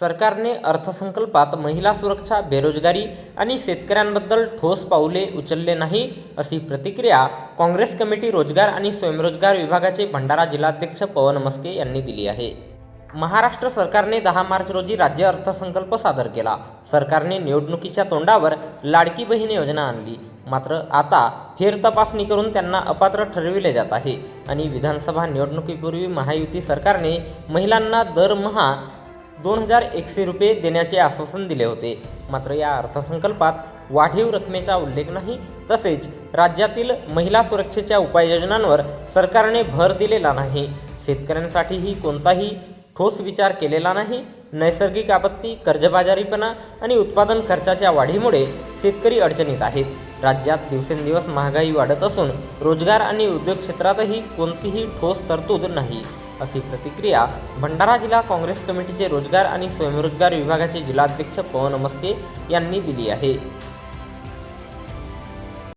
सरकारने अर्थसंकल्पात महिला सुरक्षा बेरोजगारी आणि शेतकऱ्यांबद्दल ठोस पाऊले उचलले नाही अशी प्रतिक्रिया काँग्रेस कमिटी रोजगार आणि स्वयंरोजगार विभागाचे भंडारा जिल्हाध्यक्ष पवन मस्के यांनी दिली आहे. महाराष्ट्र सरकारने दहा मार्च रोजी राज्य अर्थसंकल्प सादर केला. सरकारने निवडणुकीच्या तोंडावर लाडकी बहीण योजना आणली. मात्र आता फेरतपासणी करून त्यांना अपात्र ठरविले जात आहे. आणि विधानसभा निवडणुकीपूर्वी महायुती सरकारने महिलांना दरमहा दोन हजार एकशे रुपये देण्याचे आश्वासन दिले होते. मात्र या अर्थसंकल्पात वाढीव रकमेचा उल्लेख नाही. तसेच राज्यातील महिला सुरक्षेच्या उपाययोजनांवर सरकारने भर दिलेला नाही. शेतकऱ्यांसाठीही कोणताही ठोस विचार केलेला नाही. नैसर्गिक आपत्ती कर्जबाजारीपणा आणि उत्पादन खर्चाच्या वाढीमुळे शेतकरी अडचणीत आहेत. राज्यात दिवसेंदिवस महागाई वाढत असून रोजगार आणि उद्योग क्षेत्रातही कोणतीही ठोस तरतूद नाही. अशी प्रतिक्रिया भंडारा जिल्हा काँग्रेस कमिटीचे रोजगार आणि स्वयंरोजगार विभागाचे जिल्हाध्यक्ष पवन मस्के यांनी दिली आहे.